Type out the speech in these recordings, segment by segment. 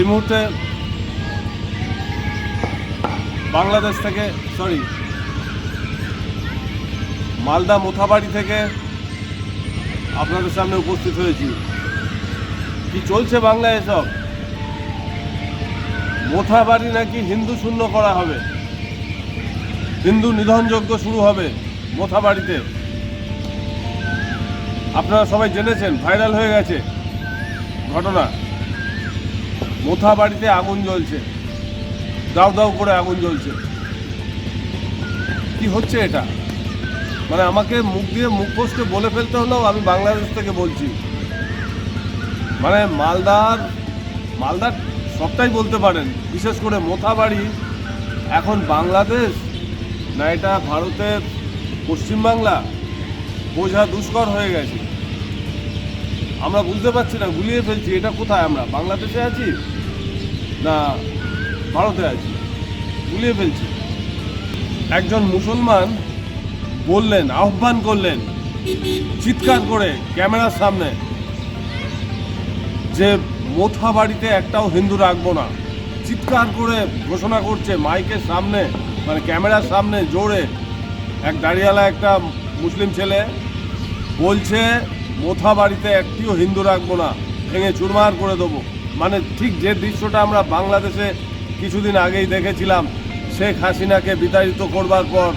এই মুহূর্তে বাংলাদেশ থেকে সরি মালদা মোথাবাড়ি থেকে আপনাদের সামনে উপস্থিত হয়েছি। কি চলছে বাংলায় এসব? মোথাবাড়ি নাকি হিন্দু শূন্য করা হবে? হিন্দু নিধনযজ্ঞ শুরু হবে মোথাবাড়িতে। আপনারা সবাই জেনেছেন, ভাইরাল হয়ে গেছে ঘটনা। মোথা বাড়িতে আগুন জ্বলছে। দাউ দাউ করে আগুন জ্বলছে। কি হচ্ছে এটা? মানে আমাকে মুখ দিয়ে মুখ পোস্টে বলে ফেলতে হলেও আমি বাংলাদেশ থেকে বলছি। মানে মালদার মালদার সবটাই বলতে পারেন। বিশেষ করে মোথাবাড়ি, এখন বাংলাদেশ, না এটা ভারতের পশ্চিমবাংলা, বোঝা দুষ্কর হয়ে গেছে। আমরা বুঝতে পারছি না, গুলিয়ে ফেলছি, এটা কোথায় আমরা? বাংলাদেশে আছি না ভারতে আছি? গুলিয়ে ফেলছি। একজন মুসলমান বললেন, আহ্বান করলেন, চিৎকার করে ক্যামেরার সামনে যে মোথা বাড়িতে একটাও হিন্দু রাখব না। চিৎকার করে ঘোষণা করছে, মাইকের সামনে মানে ক্যামেরার সামনে জোরে। এক দাঁড়িয়ালা একটা মুসলিম ছেলে বলছে মোথা বাড়িতে একটিও হিন্দু রাখব না, ভেঙে চুরমার করে দেবো। মানে ঠিক যে দৃশ্যটা আমরা বাংলাদেশে কিছুদিন আগেই দেখেছিলাম, শেখ হাসিনাকে বিতাড়িত করবার পর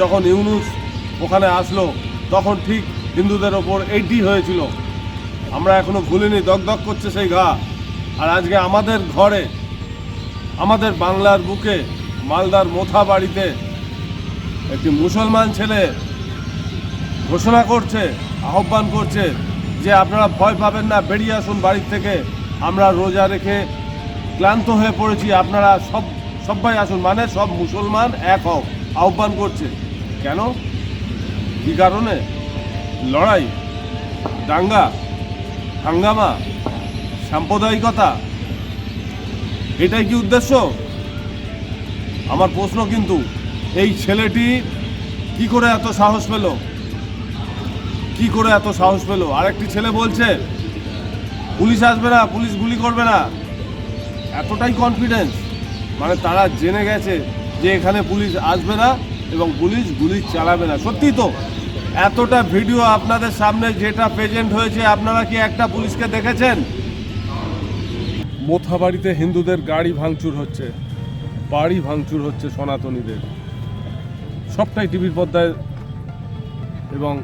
যখন ইউনুস ওখানে আসলো, তখন ঠিক হিন্দুদের ওপর এইটি হয়েছিল। আমরা এখনও ভুলিনি দগদগ করছে সেই ঘা। আর আজকে আমাদের ঘরে, আমাদের বাংলার বুকে মালদার মোথা বাড়িতে একটি মুসলমান ছেলে ঘোষণা করছে আহ্বান করছে যে আপনারা ভয় পাবেন না, বেরিয়ে আসুন বাড়ির থেকে। আমরা রোজা রেখে ক্লান্ত হয়ে পড়েছি, আপনারা সব, সবাই আসুন মানে সব মুসলমান এক হও, আহ্বান করছে। কেন? কি কারণে? লড়াই, দাঙ্গা, হাঙ্গামা, সাম্প্রদায়িকতা, এটাই কি উদ্দেশ্য? আমার প্রশ্ন কিন্তু, এই ছেলেটি কি করে এত সাহস পেল? কি করে এত সাহস পেল? আরেকটি ছেলে বলছে, পুলিশ আসবে না, পুলিশ গুলি করবে না। এতটাই কনফিডেন্স মানে তারা জেনে গেছে যে এখানে পুলিশ আসবে না এবং পুলিশ গুলি চালাবে না। সত্যি তো, এতটা ভিডিও আপনাদের সামনে যেটা প্রেজেন্ট হয়েছে, আপনারা কি একটা পুলিশকে দেখেছেন? মোথাবাড়িতে হিন্দুদের গাড়ি ভাঙচুর হচ্ছে, বাড়ি ভাঙচুর হচ্ছে সনাতনীদের। সবটাই টিভির পর্দায় এবং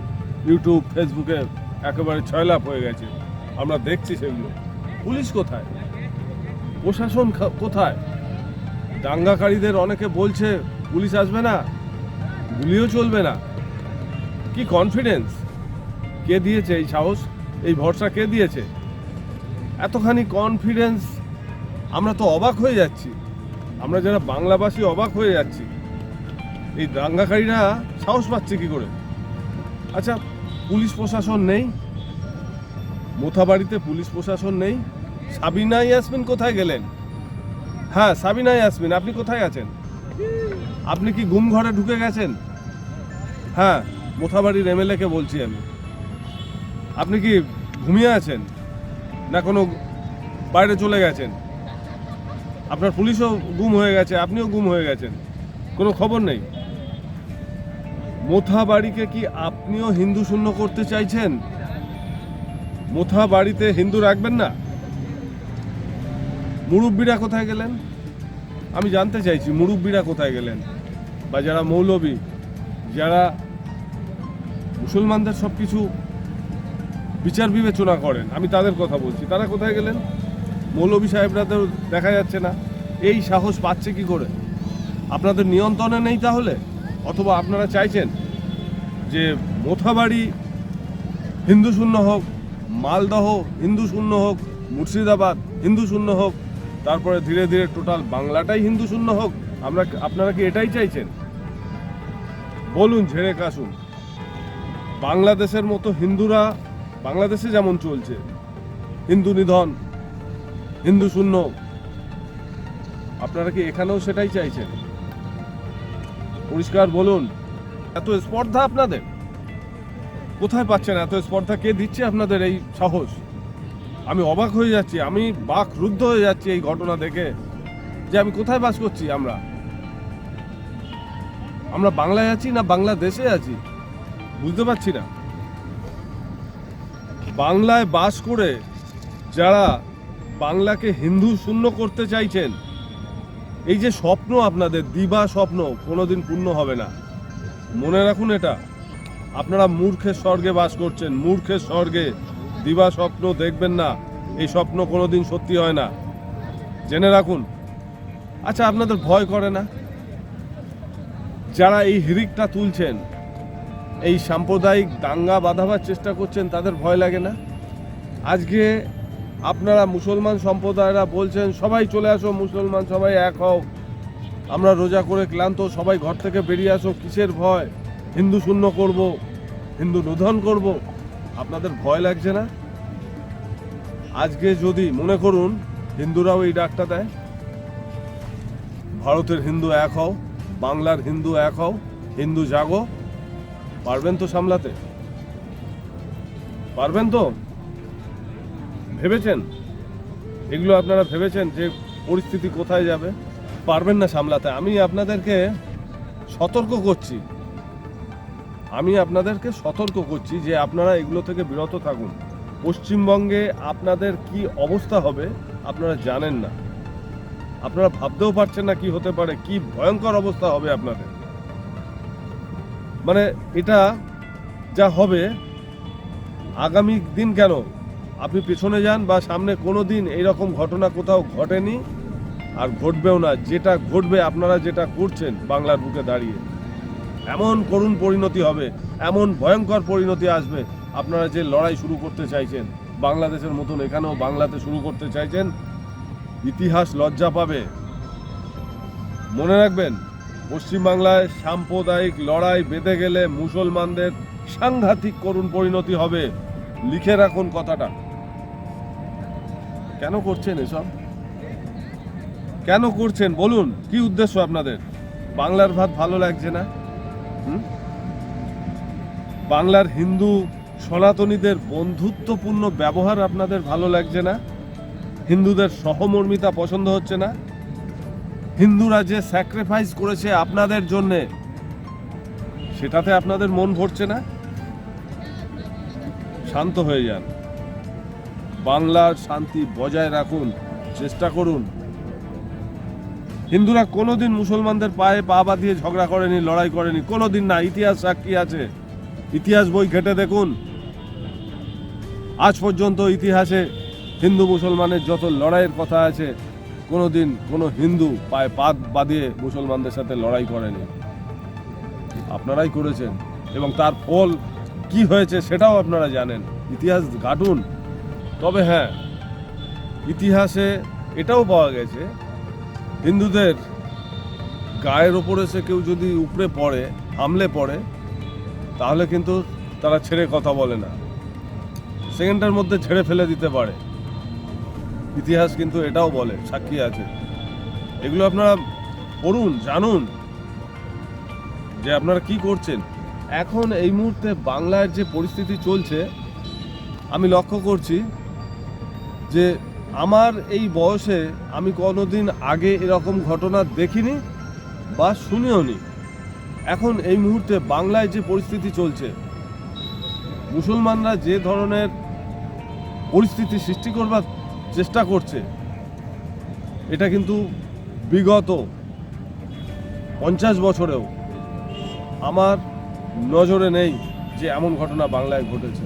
ইউটিউব ফেসবুকে একেবারে ছয়লাভ হয়ে গেছে। আমরা দেখছি সেগুলো। পুলিশ কোথায়? প্রশাসন কোথায়? দাঙ্গাকারীদের অনেকে বলছে, পুলিশ আসবে না, গুলিও চলবে না। কি কনফিডেন্স কে দিয়েছে এই সাহস? এই ভরসা কে দিয়েছে? এতখানি কনফিডেন্স আমরা তো অবাক হয়ে যাচ্ছি। আমরা যারা বাংলাভাষী অবাক হয়ে যাচ্ছি। এই দাঙ্গাকারীরা সাহস পাচ্ছে কি করে? আচ্ছা পুলিশ প্রশাসন নেই। মোথাবাড়িতে পুলিশ প্রশাসন নেই। সাবিনা ইয়াসমিন কোথায় গেলেন? হ্যাঁ সাবিনা ইয়াসমিন, আপনি কোথায় আছেন? আপনি কি ঘুম ঘরে ঢুকে গেছেন? হ্যাঁ মোথাবাড়ির এমএলএকে বলছি আমি। আপনি কি ঘুমিয়ে আছেন? না কোনো বাইরে চলে গেছেন? আপনার পুলিশও গুম হয়ে গেছে, আপনিও গুম হয়ে গেছেন। কোনো খবর নেই? মোথা বাড়িকে কি আপনিও হিন্দু শূন্য করতে চাইছেন? মোথা বাড়িতে হিন্দু রাখবেন না? মুরব্বীরা কোথায় গেলেন? আমি জানতে চাইছি, মুরব্বীরা কোথায় গেলেন? বা যারা মৌলবী, যারা মুসলমানদের সব কিছু বিচার বিবেচনা করেন, আমি তাদের কথা বলছি। তারা কোথায় গেলেন? মৌলবী সাহেবরা তো দেখা যাচ্ছে না। এই সাহস পাচ্ছে কি করে? আপনাদের নিয়ন্ত্রণে নেই তাহলে? অথবা আপনারা চাইছেন যে মোথাবাড়ি হিন্দু শূন্য হোক, মালদহ হিন্দু শূন্য হোক, মুর্শিদাবাদ হিন্দু শূন্য হোক, তারপরে ধীরে ধীরে টোটাল বাংলাটাই হিন্দু শূন্য হোক, আমরা আপনারা কি এটাই চাইছেন? বলুন ঝেড়ে কাশুন বাংলাদেশের মতো হিন্দুরা, বাংলাদেশে যেমন চলছে, হিন্দু নিধন, হিন্দু শূন্য, আপনারা কি এখানেও সেটাই চাইছেন? পরিষ্কার বলুন। এত স্পর্ধা আপনাদের? কোথায় পাচ্ছেন এত স্পর্ধা? কে দিচ্ছে আপনাদের এই সাহস? আমি অবাক হয়ে যাচ্ছি, আমি বাক রুদ্ধ হয়ে যাচ্ছি এই ঘটনা দেখে যে আমি কোথায় বাস করছি আমরা? আমরা বাংলায় আছি না বাংলাদেশে আছি? বুঝতে পারছি না। বাংলায় বাস করে যারা বাংলাকে হিন্দু শূন্য করতে চাইছেন এই যে স্বপ্ন আপনাদের, দিবা স্বপ্ন, কোনোদিন পূর্ণ হবে না। মনে রাখুন এটা। আপনারা মূর্খের স্বর্গে বাস করছেন, মূর্খের স্বর্গে। দিবা স্বপ্ন দেখবেন না, এই স্বপ্ন কোনোদিন সত্যি হয় না। জেনে রাখুন। আচ্ছা আপনাদের ভয় করে না? যারা এই হিরিকটা তুলছেন, এই সাম্প্রদায়িক দাঙ্গা বাঁধাবার চেষ্টা করছেন, তাদের ভয় লাগে না? আজকে আপনারা মুসলমান সম্প্রদায়রা বলছেন, সবাই চলে আসো, মুসলমান সবাই এক হও। আমরা রোজা করে ক্লান্ত, সবাই ঘর থেকে বেরিয়ে আসো, কিসের ভয়? হিন্দু শূন্য করব, হিন্দু নিধন করব। আপনাদের ভয় লাগছে না? আজকে যদি মনে করুন, হিন্দুরাও এই ডাকটা দেয়। ভারতের হিন্দু এক হও, বাংলার হিন্দু এক হও, হিন্দু জাগো। পারবেন তো সামলাতে? পারবেন তো? ভেবেছেন? এগুলো আপনারা ভেবেছেন যে পরিস্থিতি কোথায় যাবে? পারবেন না সামলাতে। আমি আপনাদেরকে সতর্ক করছি। আমি আপনাদেরকে সতর্ক করছি যে আপনারা এগুলো থেকে বিরত থাকুন। পশ্চিমবঙ্গে আপনাদের কি অবস্থা হবে, আপনারা জানেন না। আপনারা ভাবতেও পারছেন না কি হতে পারে, কি ভয়ঙ্কর অবস্থা হবে আপনাদের। মানে এটা যা হবে, আগামী দিন কেন আপনি পেছনে যান বা সামনে কোনো দিন এইরকম ঘটনা কোথাও ঘটেনি আর ঘটবেও না। যেটা ঘটবে, আপনারা যেটা করছেন বাংলার বুকে দাঁড়িয়ে, এমন করুণ পরিণতি হবে, এমন ভয়ঙ্কর পরিণতি আসবে। আপনারা যে লড়াই শুরু করতে চাইছেন, বাংলাদেশের মতন এখানেও বাংলাতে শুরু করতে চাইছেন, ইতিহাস লজ্জা পাবে। মনে রাখবেন, পশ্চিমবাংলায় সাম্প্রদায়িক লড়াই বেঁধে গেলে মুসলমানদের সাংঘাতিক করুণ পরিণতি হবে। লিখে রাখুন কথাটা। কেন করছেন এসব? কেন করছেন? বলুন, কি উদ্দেশ্য আপনাদের? বাংলার ভাত ভালো লাগছে না? বাংলার হিন্দু সনাতনীদের বন্ধুত্বপূর্ণ ব্যবহার আপনাদের ভালো লাগছে না? হিন্দুদের সহমর্মিতা পছন্দ হচ্ছে না? হিন্দুরা যে স্যাক্রিফাইস করেছে আপনাদের জন্যে, সেটাতে আপনাদের মন ভরছে না? শান্ত হয়ে যান। বাংলার শান্তি বজায় রাখুন, চেষ্টা করুন। হিন্দুরা কোনোদিন মুসলমানদের পায়ে পা বাঁধিয়ে ঝগড়া করেনি, লড়াই করেনি, কোনোদিন না। ইতিহাস সাক্ষী আছে। ইতিহাস বই ঘেটে দেখুন। আজ পর্যন্ত ইতিহাসে হিন্দু মুসলমানের যত লড়াইয়ের কথা আছে, কোনোদিন কোনো হিন্দু পায়ে পাত বাঁধিয়ে মুসলমানদের সাথে লড়াই করেনি। আপনারাই করেছেন। এবং তার ফল কি হয়েছে সেটাও আপনারা জানেন। ইতিহাস ঘাটুন। তবে হ্যাঁ ইতিহাসে এটাও পাওয়া গেছে, হিন্দুদের গায়ের ওপরে সে কেউ যদি উপরে পড়ে, হামলে পড়ে, তাহলে কিন্তু তারা ছেড়ে কথা বলে না। সেকেন্ডের মধ্যে ছেড়ে ফেলে দিতে পারে। ইতিহাস কিন্তু এটাও বলে, সাক্ষী আছে। এগুলো আপনারা পড়ুন, জানুন যে আপনারা কি করছেন। এখন এই মুহূর্তে বাংলার যে পরিস্থিতি চলছে, আমি লক্ষ্য করছি যে আমার এই বয়সে আমি কোনোদিন আগে এরকম ঘটনা দেখিনি বা শুনিও নি এখন এই মুহূর্তে বাংলায় যে পরিস্থিতি চলছে, মুসলমানরা যে ধরনের পরিস্থিতি সৃষ্টি করবার চেষ্টা করছে, এটা কিন্তু বিগত পঞ্চাশ বছরেও আমার নজরে নেই যে এমন ঘটনা বাংলায় ঘটেছে।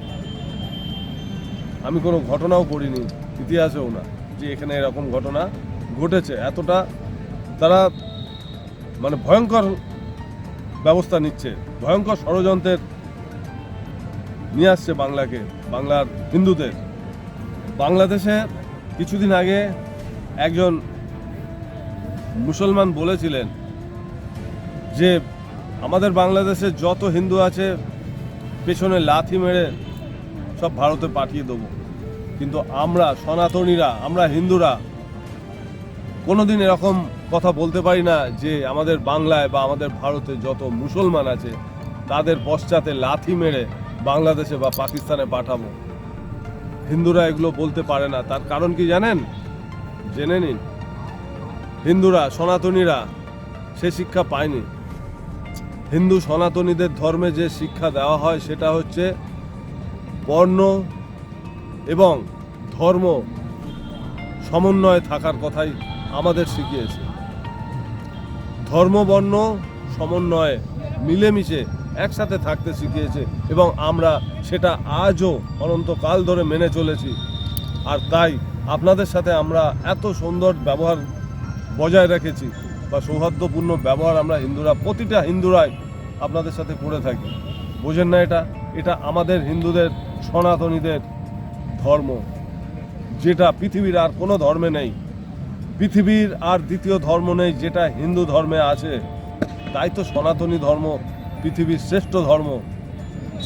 আমি কোনো ঘটনাও পড়িনি ইতিহাসেও না, যে এখানে এরকম ঘটনা ঘটেছে। এতটা তারা মানে ভয়ঙ্কর ব্যবস্থা নিচ্ছে, ভয়ঙ্কর ষড়যন্ত্রের নিয়ে আসছে বাংলাকে, বাংলার হিন্দুদের। বাংলাদেশে কিছুদিন আগে একজন মুসলমান বলেছিলেন যে, আমাদের বাংলাদেশে যত হিন্দু আছে, পেছনে লাথি মেরে সব ভারতে পাঠিয়ে দেবো। কিন্তু আমরা সনাতনীরা, আমরা হিন্দুরা কোনোদিন এরকম কথা বলতে পারি না যে আমাদের বাংলায় বা আমাদের ভারতে যত মুসলমান আছে, তাদের পশ্চাতে লাথি মেরে বাংলাদেশে বা পাকিস্তানে পাঠাবো। হিন্দুরা এগুলো বলতে পারে না। তার কারণ কি জানেন? জেনে নিন। হিন্দুরা, সনাতনীরা সে শিক্ষা পায়নি। হিন্দু সনাতনীদের ধর্মে যে শিক্ষা দেওয়া হয়, সেটা হচ্ছে বর্ণ এবং ধর্ম সমন্বয়ে থাকার কথাই আমাদের শিখিয়েছে। ধর্ম, বর্ণ, সমন্বয়ে মিলেমিশে একসাথে থাকতে শিখিয়েছে এবং আমরা সেটা আজও অনন্তকাল ধরে মেনে চলেছি। আর তাই আপনাদের সাথে আমরা এত সুন্দর ব্যবহার বজায় রেখেছি বা সৌহার্দ্যপূর্ণ ব্যবহার আমরা হিন্দুরা, প্রতিটা হিন্দুরাই আপনাদের সাথে করে থাকি। বোঝেন না এটা? এটা আমাদের হিন্দুদের, সনাতনীদের ধর্ম, যেটা পৃথিবীর আর কোনো ধর্মে নেই। পৃথিবীর আর দ্বিতীয় ধর্ম নেই যেটা হিন্দু ধর্মে আছে। তাই তো সনাতনী ধর্ম পৃথিবীর শ্রেষ্ঠ ধর্ম।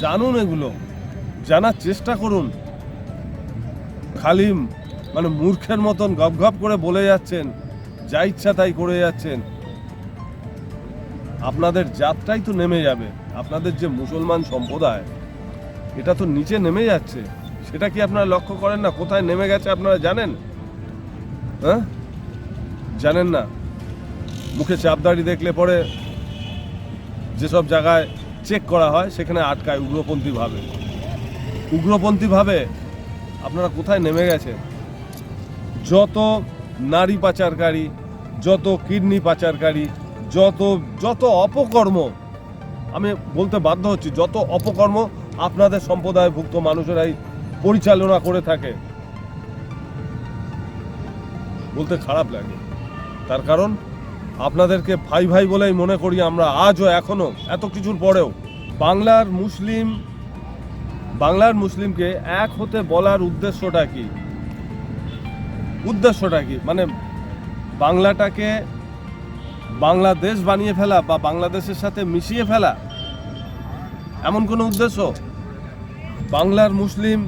জানুন এগুলো, জানার চেষ্টা করুন। খালি মানে মূর্খের মতন গপ করে বলে যাচ্ছেন, যা ইচ্ছা তাই করে যাচ্ছেন। আপনাদের জাতটাই তো নেমে যাবে, আপনাদের যে মুসলমান সম্প্রদায়, এটা তো নিচে নেমে যাচ্ছে। সেটা কি আপনারা লক্ষ্য করেন না? কোথায় নেমে গেছে আপনারা জানেন? হ্যাঁ? জানেন না। মুখে চাপদাড়ি দেখলে পরে যেসব জায়গায় চেক করা হয়, সেখানে আটকায় উগ্রপন্থী ভাবে। উগ্রপন্থী ভাবে আপনারা কোথায় নেমে গেছেন? যত নারী পাচারকারী, যত কিডনি পাচারকারী, যত যত অপকর্ম, আমি বলতে বাধ্য হচ্ছি, যত অপকর্ম আপনাদের সম্প্রদায়ভুক্ত মানুষেরাই পরিচালনা করে থাকে। বলতে খারাপ লাগে। তার কারণ, আপনাদেরকে ভাই ভাই বলেই মনে করি আমরা আজও এখনও, এত কিছুর পরেও বাংলার মুসলিম, বাংলার মুসলিমকে এক হতে বলার উদ্দেশ্যটা কি? উদ্দেশ্যটা কি? মানে বাংলাটাকে বাংলাদেশ বানিয়ে ফেলা বা বাংলাদেশের সাথে মিশিয়ে ফেলা, এমন কোনো উদ্দেশ্য? বাংলার মুসলিম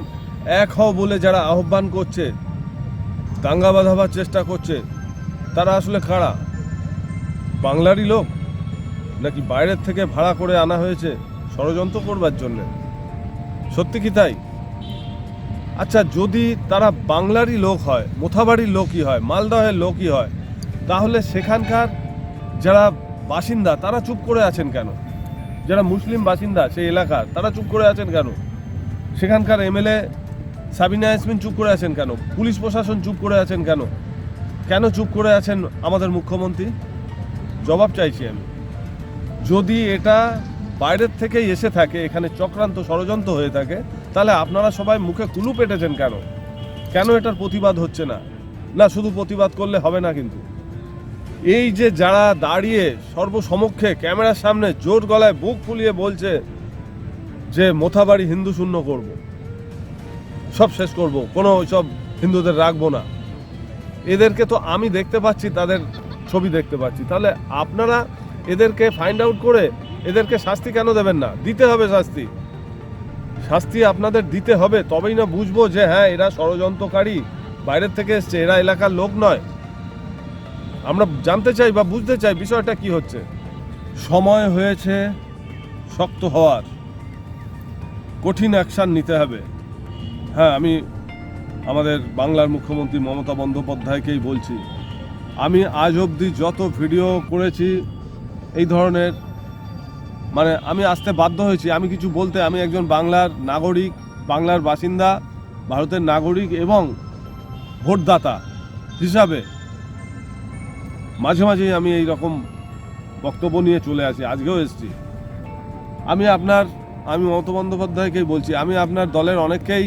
এক হও বলে যারা আহ্বান করছে, দাঙ্গা বাঁধাবার চেষ্টা করছে, তারা আসলে কারা? বাংলারই লোক? নাকি বাইরের থেকে ভাড়া করে আনা হয়েছে ষড়যন্ত্র করবার জন্য? সত্যি কি তাই? আচ্ছা যদি তারা বাংলারই লোক হয়, মোথাবাড়ির লোকই হয়, মালদহের লোকই হয়, তাহলে সেখানকার যারা বাসিন্দা, তারা চুপ করে আছেন কেন? যারা মুসলিম বাসিন্দা, সেই এলাকার, তারা চুপ করে আছেন কেন? সেখানকার এমএলএ সাবিনা ইয়াসমিন চুপ করে আছেন কেন? পুলিশ প্রশাসন চুপ করে আছেন কেন? কেন চুপ করে আছেন আমাদের মুখ্যমন্ত্রী? জবাব চাইছি আমি। যদি এটা বাইরের থেকেই এসে থাকে, এখানে চক্রান্ত ষড়যন্ত্র হয়ে থাকে, তাহলে আপনারা সবাই মুখে কুলু পেটেছেন কেন? কেন এটার প্রতিবাদ হচ্ছে না? না, শুধু প্রতিবাদ করলে হবে না কিন্তু। এই যে যারা দাঁড়িয়ে সর্বসমক্ষে ক্যামেরার সামনে জোর গলায় বুক ফুলিয়ে বলছে যে মোথাবাড়ি হিন্দু শূন্য করব সব শেষ করব, কোনো সব হিন্দুদের রাখব না। এদেরকে তো আমি দেখতে পাচ্ছি, তাদের ছবি দেখতে পাচ্ছি। তাহলে আপনারা এদেরকে ফাইন্ড আউট করে এদেরকে শাস্তি কেন দেবেন না? দিতে হবে শাস্তি। শাস্তি আপনাদের দিতে হবে, তবেই না বুঝব যে হ্যাঁ এরা ষড়যন্ত্রকারী, বাইরের থেকে এসছে, এরা এলাকার লোক নয়। আমরা জানতে চাই বা বুঝতে চাই বিষয়টা কি হচ্ছে। সময় হয়েছে, শক্ত হওয়ার। কঠিন অ্যাকশান নিতে হবে। হ্যাঁ আমি আমাদের বাংলার মুখ্যমন্ত্রী মমতা বন্দ্যোপাধ্যায়কেই বলছি। আমি আজ অবধি যত ভিডিও করেছি, এই ধরনের মানে আমি আসতে বাধ্য হয়েছি। আমি কিছু বলতে, আমি একজন বাংলার নাগরিক, বাংলার বাসিন্দা, ভারতের নাগরিক এবং ভোটদাতা হিসাবে মাঝে মাঝেই আমি এই রকম বক্তব্য নিয়ে চলে আসি, আজকেও এসেছি। আমি আপনার, আমি মমতা বন্দ্যোপাধ্যায়কেই বলছি, আমি আপনার দলের অনেককেই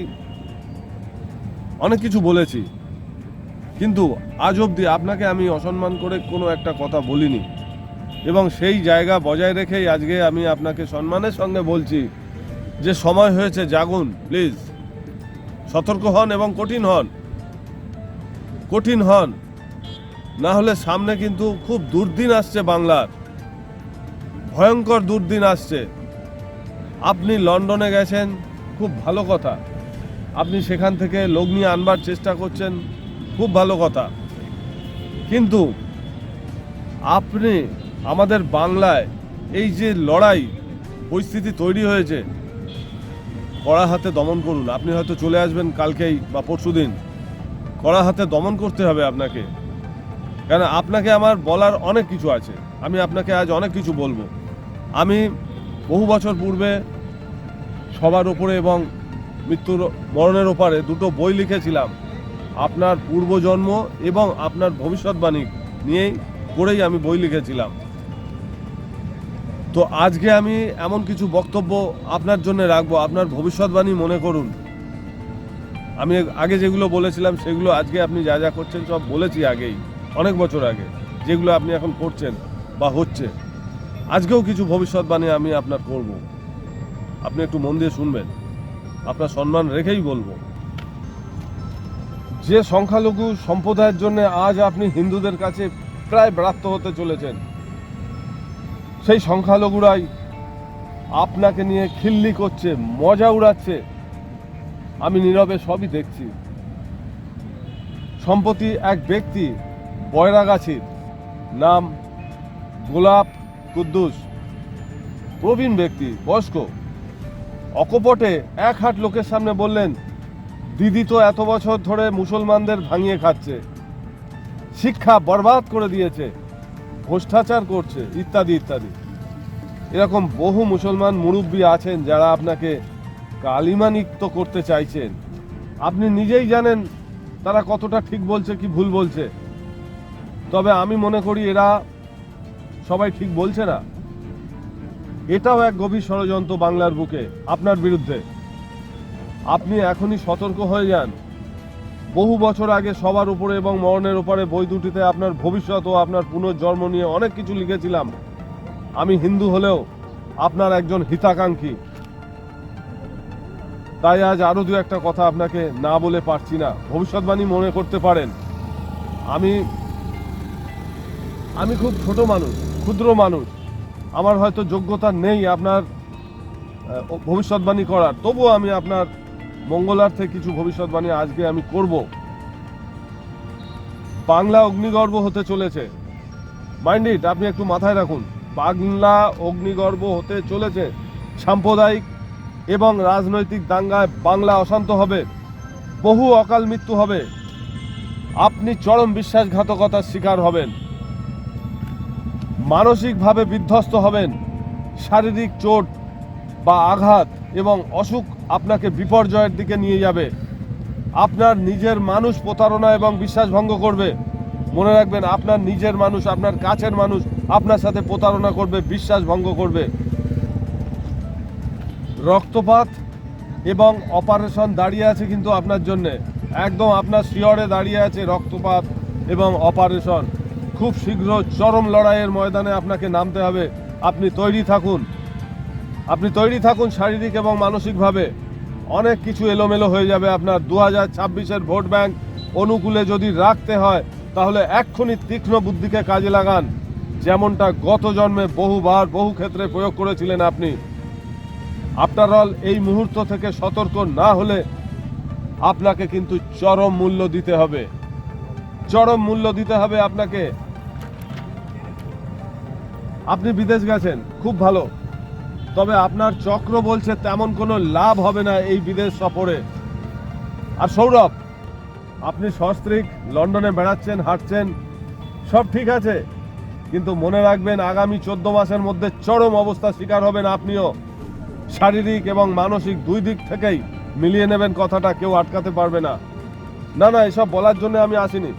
অনেক কিছু বলেছি। কিন্তু আজ অবধি আপনাকে আমি অসম্মান করে কোনো একটা কথা বলিনি। এবং সেই জায়গা বজায় রেখেই আজকে আমি আপনাকে সম্মানের সঙ্গে বলছি যে সময় হয়েছে, জাগুন, প্লিজ। সতর্ক হন এবং কঠিন হন। কঠিন হন। না হলে সামনে কিন্তু খুব দুর্দিন আসছে বাংলার। ভয়ঙ্কর দুর্দিন আসছে। আপনি লন্ডনে গেছেন, খুব ভালো কথা। আপনি সেখান থেকে লোক নিয়ে আনবার চেষ্টা করছেন, খুব ভালো কথা। কিন্তু আপনি আমাদের বাংলায় এই যে লড়াই, পরিস্থিতি তৈরি হয়েছে, কড়া হাতে দমন করুন। আপনি হয়তো চলে আসবেন কালকেই বা পরশুদিন কড়া হাতে দমন করতে হবে আপনাকে। কেন, আপনাকে আমার বলার অনেক কিছু আছে। আমি আপনাকে আজ অনেক কিছু বলব। আমি বহু বছর পূর্বে সবার ওপরে এবং মৃত্যুর মরণের ওপারে দুটো বই লিখেছিলাম। আপনার পূর্বজন্ম এবং আপনার ভবিষ্যৎবাণী নিয়েই করেই আমি বই লিখেছিলাম। তো আজকে আমি এমন কিছু বক্তব্য আপনার জন্য রাখব, আপনার ভবিষ্যৎবাণী মনে করুন। আমি আগে যেগুলো বলেছিলাম সেগুলো আজকে আপনি যা যা করছেন সব বলেছি আগেই, অনেক বছর আগে, যেগুলো আপনি এখন করছেন বা হচ্ছে। আজকেও কিছু ভবিষ্যৎবাণী আমি আপনার করব। আপনি একটু মন দিয়ে শুনবেন। আপনার সম্মান রেখেই বলব। যে সংখ্যালঘু সম্প্রদায়ের জন্য আজ আপনি হিন্দুদের কাছে প্রায় ব্রাত্য হতে চলেছেন, সেই সংখ্যালঘুরাই আপনাকে নিয়ে খিল্লি করছে, মজা উড়াচ্ছে। আমি নীরবে সবই দেখছি। সম্প্রতি এক ব্যক্তি বয়রাগাছির, নাম গোলাপ কুদ্দুস, প্রবীণ ব্যক্তি, বয়স্ক। অকপটে এক হাট লোকের সামনে বললেন, দিদি তো এত বছর ধরে মুসলমানদের ভাঙিয়ে খাচ্ছে, শিক্ষা বরবাদ করে দিয়েছে, ভ্রষ্টাচার করছে, ইত্যাদি ইত্যাদি। এরকম বহু মুসলমান মুরব্বী আছেন যারা আপনাকে কালিমানিক্ত করতে চাইছেন। আপনি নিজেই জানেন তারা কতটা ঠিক বলছে কি ভুল বলছে। তবে আমি মনে করি এরা সবাই ঠিক বলছে না। এটাও এক গভীর ষড়যন্ত্র বাংলার বুকে, আপনার বিরুদ্ধে। আপনি এখনই সতর্ক হয়ে যান। বহু বছর আগে সবার উপরে এবং মরণের উপরে বই দুটিতে আপনার ভবিষ্যৎ ও আপনার পুনর্জন্ম নিয়ে অনেক কিছু লিখেছিলাম। আমি হিন্দু হলেও আপনার একজন হিতাকাঙ্ক্ষী। তাই আজ আরও দু একটা কথা আপনাকে না বলে পারছি না। ভবিষ্যৎবাণী মনে করতে পারেন। আমি আমি খুব ছোট মানুষ, ক্ষুদ্র মানুষ। আমার হয়তো যোগ্যতা নেই আপনার ভবিষ্যৎবাণী করার। তবুও আমি আপনার মঙ্গলার্থে কিছু ভবিষ্যৎবাণী আজকে আমি করব। বাংলা অগ্নিগর্ভ হতে চলেছে। মাইন্ড ইট আপনি একটু মাথায় রাখুন। বাংলা অগ্নিগর্ভ হতে চলেছে। সাম্প্রদায়িক এবং রাজনৈতিক দাঙ্গায় বাংলা অশান্ত হবে। বহু অকাল মৃত্যু হবে। আপনি চরম বিশ্বাসঘাতকতার শিকার হবেন। মানসিকভাবে বিধ্বস্ত হবেন। শারীরিক চোট বা আঘাত এবং অসুখ আপনাকে বিপর্যয়ের দিকে নিয়ে যাবে। আপনার নিজের মানুষ প্রতারণা এবং বিশ্বাসভঙ্গ করবে। মনে রাখবেন, আপনার নিজের মানুষ, আপনার কাছের মানুষ আপনার সাথে প্রতারণা করবে, বিশ্বাস ভঙ্গ করবে। রক্তপাত এবং অপারেশন দাঁড়িয়ে আছে কিন্তু আপনার জন্যে। একদম আপনার শিয়রে দাঁড়িয়ে আছে রক্তপাত এবং অপারেশন। খুব শীঘ্র চরম লড়াইয়ের ময়দানে আপনাকে নামতে হবে। আপনি তৈরি থাকুন। আপনি তৈরি থাকুন শারীরিক এবং মানসিকভাবে। অনেক কিছু এলোমেলো হয়ে যাবে আপনার। দু হাজার ছাব্বিশের ভোট ব্যাংক অনুকূলে যদি রাখতে হয়, তাহলে এক্ষুনি তীক্ষ্ণ বুদ্ধিকে কাজে লাগান। যেমনটা গত জন্মে বহুবার বহু ক্ষেত্রে প্রয়োগ করেছিলেন আপনি। আফটার অল এই মুহূর্ত থেকে সতর্ক না হলে আপনাকে কিন্তু চরম মূল্য দিতে হবে। চরম মূল্য দিতে হবে আপনাকে। আপনি বিদেশ গেছেন, খুব ভালো। তবে আপনার চক্র বলছে তেমন কোনো লাভ হবে না এই বিদেশ সফরে। আর সৌরভ, আপনি সস্ত্রিক, লন্ডনে বেড়াচ্ছেন, হাঁটছেন, সব ঠিক আছে। কিন্তু মনে রাখবেন, আগামী চোদ্দ মাসের মধ্যে চরম অবস্থার শিকার হবেন আপনিও। শারীরিক এবং মানসিক দুই দিক থেকেই মিলিয়ে নেবেন কথাটা, কেউ আটকাতে পারবে না। না না, এসব বলার জন্য আমি আসিনি।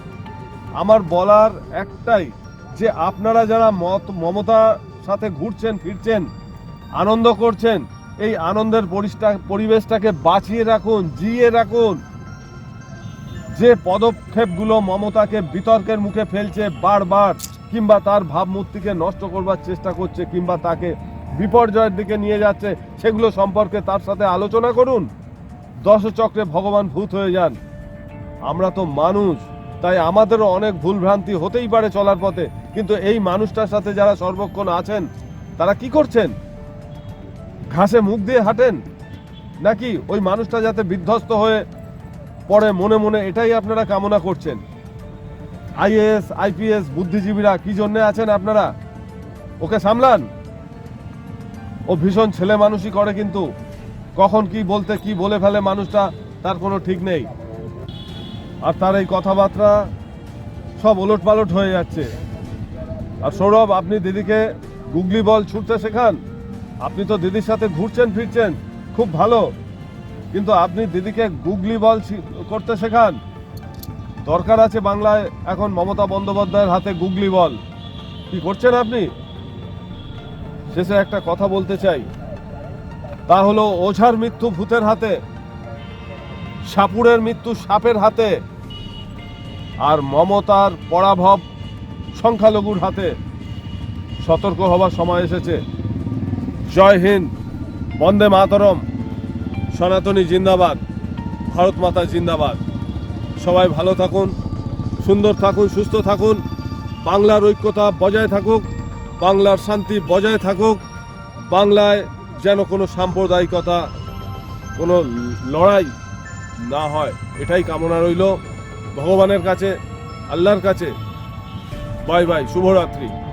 আমার বলার একটাই যে আপনারা যারা মত, মমতার সাথে ঘুরছেন, ফিরছেন, আনন্দ করছেন, এই আনন্দের পরিবেশটাকে বাঁচিয়ে রাখুন জিয়ে রাখুন। যে পদক্ষেপগুলো মমতাকে বিতর্কের মুখে ফেলছে বারবার, কিংবা তার ভাবমূর্তিকে নষ্ট করবার চেষ্টা করছে, কিংবা তাকে বিপর্যয়ের দিকে নিয়ে যাচ্ছে, সেগুলো সম্পর্কে তার সাথে আলোচনা করুন। দশচক্রে ভগবান ভূত হয়ে যান। আমরা তো মানুষ। তাই আমাদেরও অনেক ভুলভ্রান্তি হতেই পারে চলার পথে। কিন্তু এই মানুষটার সাথে যারা সর্বক্ষণ আছেন, তারা কি করছেন? ঘাসে মুখ দিয়ে হাঁটেন? নাকি ওই মানুষটা যাতে বিধ্বস্ত হয়ে পরে মনে মনে এটাই আপনারা কামনা করছেন? আইএএস, আইপিএস, বুদ্ধিজীবীরা কি জন্যে আছেন আপনারা? ওকে সামলান। ও ভীষণ ছেলে মানুষই করে কিন্তু। কখন কি বলতে, কি বলে ফেলে মানুষটা, তার কোনো ঠিক নেই। আর তার এই কথাবার্তা সব ওলট পালট হয়ে যাচ্ছে। আর সৌরভ, আপনি দিদিকে গুগলি বল ছুটতে শেখান। আপনি তো দিদির সাথে ঘুরছেন, ফিরছেন। খুব ভালো। কিন্তু আপনি দিদিকে গুগলি বল করতে শেখান। দরকার আছে বাংলায় এখন মমতা বন্দ্যোপাধ্যায়ের হাতে গুগলি বল। কি করছেন আপনি? শেষে একটা কথা বলতে চাই। তা হলো, ওঝার মৃত্যু ভূতের হাতে। সাপুরের মৃত্যু সাপের হাতে আর মমতার পরাভব সংখ্যালঘুর হাতে। সতর্ক হবার সময় এসেছে। জয় হিন্দ, বন্দে মাতরম, সনাতনী জিন্দাবাদ, ভারত মাতা জিন্দাবাদ। সবাই ভালো থাকুন, সুন্দর থাকুন, সুস্থ থাকুন, বাংলার ঐক্যতা বজায় থাকুক, বাংলার শান্তি বজায় থাকুক, বাংলায় যেন কোনো সাম্প্রদায়িকতা, কোনো লড়াই না হয় এটাই কামনা রইল। ভগবানের কাছে আল্লাহর কাছে। বাই বাই শুভরাত্রি।